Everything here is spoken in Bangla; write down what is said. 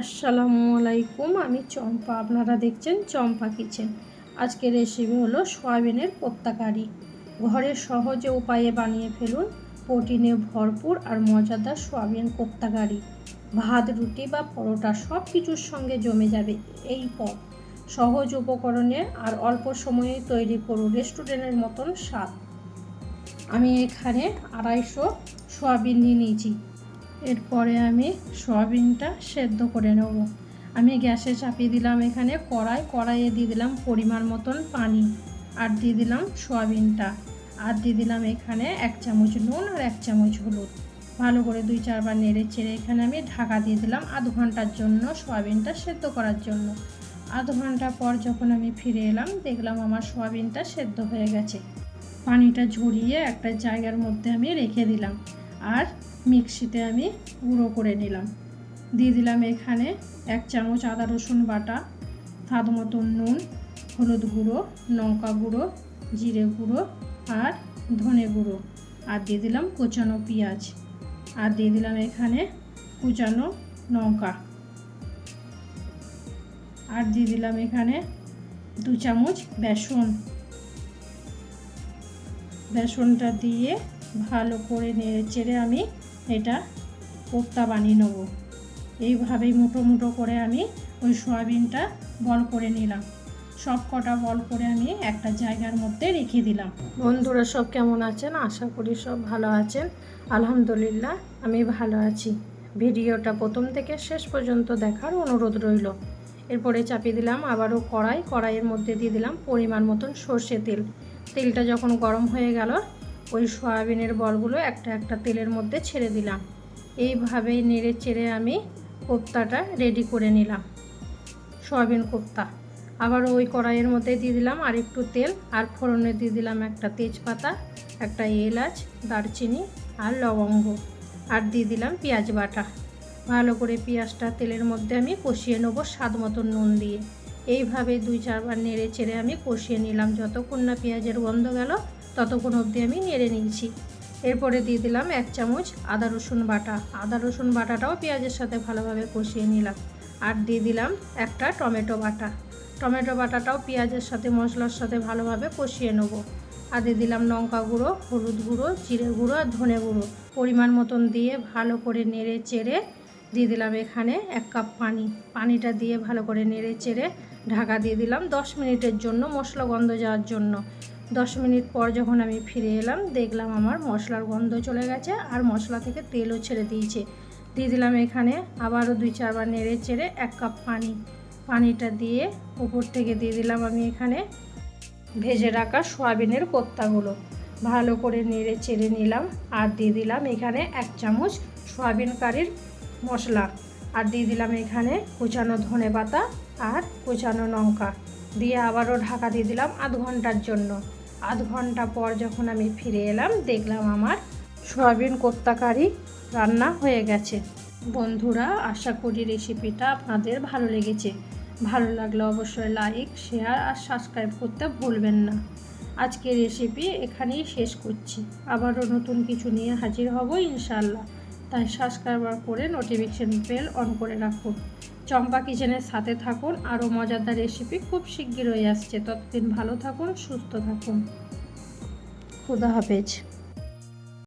আসসালামু আলাইকুম, আমি চম্পা। আপনারা দেখছেন চম্পা কিচেন। আজকের রেসিপি হলো সয়াবিনের কোপ্তা কারি ঘরে সহজে উপায়ে বানিয়ে ফেলুন প্রোটিনে ভরপুর আর মজাদার সয়াবিন কোপ্তা কারি ভাত, রুটি বা পরোটা সব কিছুর সঙ্গে জমে যাবে এই পদ। সহজ উপকরণে আর অল্প সময়ে তৈরি করুন রেস্টুরেন্টের মতন স্বাদ। আমি এখানে আড়াইশো সয়াবিন নিয়ে নিয়েছি। এরপরে আমি সয়াবিনটা সেদ্ধ করে নেব। আমি গ্যাসে চাপিয়ে দিলাম এখানে কড়াই, কড়াইয়ে দিয়ে দিলাম পরিমাণ মতন পানি আর দিয়ে দিলাম সয়াবিনটা। আর দিয়ে দিলাম এখানে এক চামচ নুন আর এক চামচ হলুদ। ভালো করে দুই চারবার নেড়ে চেড়ে এখানে আমি ঢাকা দিয়ে দিলাম আধ ঘণ্টার জন্য সয়াবিনটা সেদ্ধ করার জন্য। আধ ঘণ্টা পর যখন আমি ফিরে এলাম, দেখলাম আমার সয়াবিনটা সেদ্ধ হয়ে গেছে। পানিটা ঝরিয়ে একটা জায়গার মধ্যে আমি রেখে দিলাম। আর মিক্সিতে আমি গুঁড়ো করে নিলাম। দিয়ে দিলাম এখানে এক চামচ আদা রসুন বাটা, স্বাদ মতন নুন, হলুদ গুঁড়ো, লঙ্কা গুঁড়ো, জিরে গুঁড়ো আর ধনে গুঁড়ো। আর দিয়ে দিলাম কোচানো পেঁয়াজ। আর দিয়ে দিলাম এখানে কুচানো লঙ্কা। আর দিয়ে দিলাম এখানে দু চামচ বেসন। বেসনটা দিয়ে ভালো করে নেড়ে চেড়ে আমি এটা কোপ্তা বানিয়ে নেব। এইভাবেই মুঠো মুঠো করে আমি ওই সয়াবিনটা বল করে নিলাম। সব কটা বল করে আমি একটা জায়গার মধ্যে রেখে দিলাম। বন্ধুরা সব কেমন আছেন? আশা করি সব ভালো আছেন। আলহামদুলিল্লাহ, আমি ভালো আছি। ভিডিওটা প্রথম থেকে শেষ পর্যন্ত দেখার অনুরোধ রইল। এরপরে চাপিয়ে দিলাম আবারও কড়াই। কড়াইয়ের মধ্যে দিয়ে দিলাম পরিমাণ মতন সর্ষে তেল। তেলটা যখন গরম হয়ে গেল ওই সয়াবিনের বলগুলো একটা একটা তেলের মধ্যে ছেড়ে দিলাম। এইভাবেই নেড়ে চেড়ে আমি কোপ্তাটা রেডি করে নিলাম। সয়াবিন কোপ্তা। আবার ওই কড়াইয়ের মধ্যে দিয়ে দিলাম আর একটু তেল আর ফোড়নে দিয়ে দিলাম একটা তেজপাতা, একটা এলাচ, দারচিনি আর লবঙ্গ। আর দিয়ে দিলাম পেঁয়াজ বাটা। ভালো করে পেঁয়াজটা তেলের মধ্যে আমি কষিয়ে নেব স্বাদ মতন নুন দিয়ে। এইভাবে দুই চারবার নেড়ে চেড়ে আমি কষিয়ে নিলাম। যতক্ষণ না পেঁয়াজের গন্ধ গেল ততক্ষণ অবধি আমি নেড়ে নিয়েছি। এরপরে দিয়ে দিলাম এক চামচ আদা রসুন বাটা। আদা রসুন বাটাটাও পেঁয়াজের সাথে ভালোভাবে কষিয়ে নিলাম। আর দিয়ে দিলাম একটা টমেটো বাটা। টমেটো বাটাটাও পেঁয়াজের সাথে, মশলার সাথে ভালোভাবে কষিয়ে নেব। আর দিয়ে দিলাম লঙ্কা গুঁড়ো, হলুদ গুঁড়ো, জিরে গুঁড়ো আর ধনে গুঁড়ো। পরিমাণ মতন দিয়ে ভালো করে নেড়ে চেড়ে দিয়ে দিলাম এখানে এক কাপ পানি। পানিটা দিয়ে ভালো করে নেড়ে চেড়ে ঢাকা দিয়ে দিলাম দশ মিনিটের জন্য মশলা গন্ধ যাওয়ার জন্য। দশ মিনিট পর যখন আমি ফিরে এলাম, দেখলাম আমার মশলার গন্ধ চলে গেছে আর মশলা থেকে তেলও ছেড়ে দিয়েছে। দিয়ে দিলাম এখানে আবারও দুই চারবার নেড়ে চেড়ে এক কাপ পানি। পানিটা দিয়ে উপর থেকে দিয়ে দিলাম আমি এখানে ভেজে রাখা সয়াবিনের কোত্তাগুলো ভালো করে নেড়ে চেড়ে নিলাম আর দিয়ে দিলাম এখানে এক চামচ সয়াবিন কারির মশলা। আর দিয়ে দিলাম এখানে কুচানো ধনে পাতা আর কুচানো লঙ্কা। দিয়ে আবারও ঢাকা দিয়ে দিলাম আধ ঘণ্টার জন্য। আধ ঘণ্টা পর যখন আমি ফিরে এলাম, দেখলাম আমার সয়াবিন কোত্তাকারি রান্না হয়ে গেছে। বন্ধুরা, আশা করি রেসিপিটা আপনাদের ভালো লেগেছে। ভালো লাগলে অবশ্যই লাইক শেয়ার আর সাবস্ক্রাইব করতে ভুলবেন না। আজকে রেসিপি এখানেই শেষ করছি। আবারও নতুন কিছু নিয়ে হাজির হব ইনশাল্লাহ তাই সাবস্ক্রাইবার করে নোটিফিকেশান বেল অন করে রাখুন। চম্পা কিচেনের সাথে থাকুন, আরও মজাদার রেসিপি খুব শিগগিরই আসছে। ততদিন ভালো থাকুন, সুস্থ থাকুন। খুদা হাফেজ।